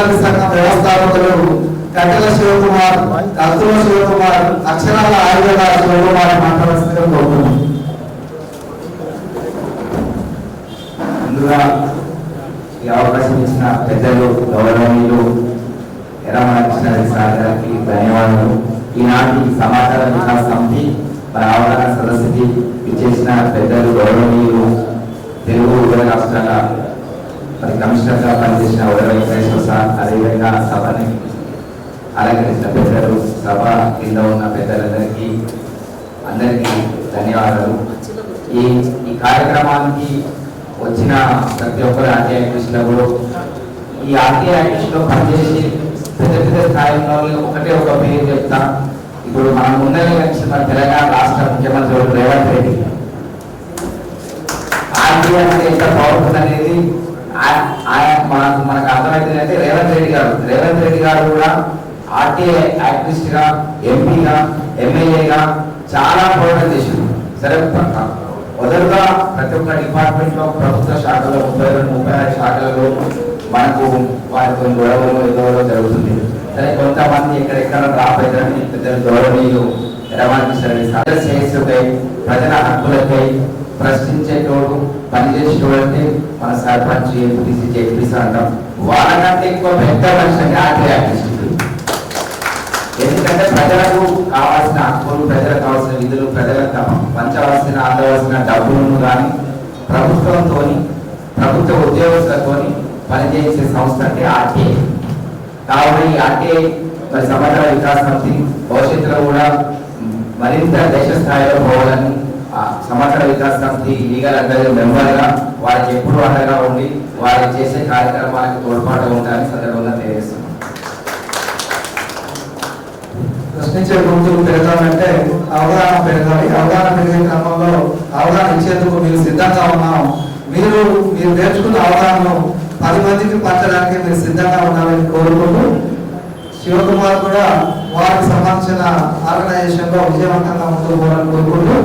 విద్యార్థి సంఘం వ్యవస్థాపకులు కట్టెల శివకుమార్ కత్తుల శివకుమార్ అక్షరాల ఆయుధ శివకుమార్ మాట్లాడాల్సిందిగా కోరుతున్నాం ముందుగా ఈ అవకాశం ఇచ్చిన పెద్దలు గౌరవనీయులు ఎర్రమణ సార్ గారికి ధన్యవాదాలు ఈనాటి సమాచార వికాస్ సమితి మరి అవగాహన సదస్సుకి ఇచ్చేసిన పెద్దలు గౌరవనీయులు తెలుగు ఉభయ రాష్ట్రాల మరి కమిషనర్గా పనిచేసిన ఉదయ వెంకటేశ్వర సార్ అదేవిధంగా సభని అలంకరించిన పెద్దలు సభ కింద ఉన్న పెద్దలందరికీ అందరికీ ధన్యవాదాలు. ఈ ఈ కార్యక్రమానికి వచ్చిన ప్రతి ఒక్కరు ఆర్టీఐ యాక్టివిస్టులు ఈ ఆర్టీఐ యాక్టివిస్ట్లో పనిచేసి పెద్ద పెద్ద స్థాయిలో ఒకటే ఒక పేరు చెప్తా. ఇప్పుడు మనం ముందరే వచ్చిన తెలంగాణ రాష్ట్ర ముఖ్యమంత్రి రేవంత్ రెడ్డి. ఆర్టీఐ అంటే ఎంత పవర్ఫుల్ మనకు మనకు అర్థమైంది అంటే రేవంత్ రెడ్డి గారు. రేవంత్ రెడ్డి గారు కూడా ఆర్టీఐ యాక్టివిస్ట్గా ఎంపీగా ఎమ్మెల్యేగా చాలా పోరాటం చేసింది సరే మొదలుగా ప్రతి ఒక్క డిపార్ట్మెంట్లో ప్రభుత్వ శాఖలో ముప్పై రెండు ముప్పై ఆరు శాఖలలో మనకు వారితో గొడవలు ఎదురు జరుగుతుంది. సరే కొంతమంది ఎక్కడెక్కడ డ్రాప్ అవుతారని గౌరవనీయులు రవాణా సర్వీస్ ప్రజల హక్కులపై ప్రశ్నించేటోడు పనిచేసేటోడంటే మన సర్పంచ్ ఎంపీసీ జెడ్పీసీ అంటాం వాళ్ళకంటే ఎక్కువ పెద్ద మనిషి ఆర్టీ యాక్టివిస్ట్ ఎందుకంటే ప్రజలకు కావాల్సిన హక్కులు ప్రజలకు కావాల్సిన విధులు ప్రజలకు పంచవలసిన అందవలసిన డబ్బులను కానీ ప్రభుత్వంతో ప్రభుత్వ ఉద్యోగస్తులతో పనిచేసే సంస్థ అంటే ఆర్టీఐ కావున ఈ ఆర్టీఐ మరి సమగ్ర వికాస్ సమితి భవిష్యత్తులో కూడా మరింత దేశ స్థాయిలో పోవాలని ఆ సమాచార వికాస్ సమితి లీగల్ అడ్వైజర్ మెంబర్గా వారికి ఎప్పుడు అండగా ఉండి వారు చేసే కార్యక్రమాలకు తోడ్పాటు ఉండాలని సందర్భంగా తెలియజేస్తున్నాం. ప్రశ్నించే గొంతులు పెరగాలంటే అవగాహన పెరగాలి అవగాహన పెరిగే క్రమంలో అవగాహన ఇచ్చేందుకు మీరు సిద్ధంగా ఉన్నాం. మీరు మీరు నేర్చుకున్న అవగాహనను పది మందికి పంచడానికి మీరు సిద్ధంగా ఉండాలని కోరుకుంటూ శివకుమార్ కూడా వారికి సంబంధించిన ఆర్గనైజేషన్లో విజయవంతంగా ముందుకు పోవాలని కోరుకుంటూ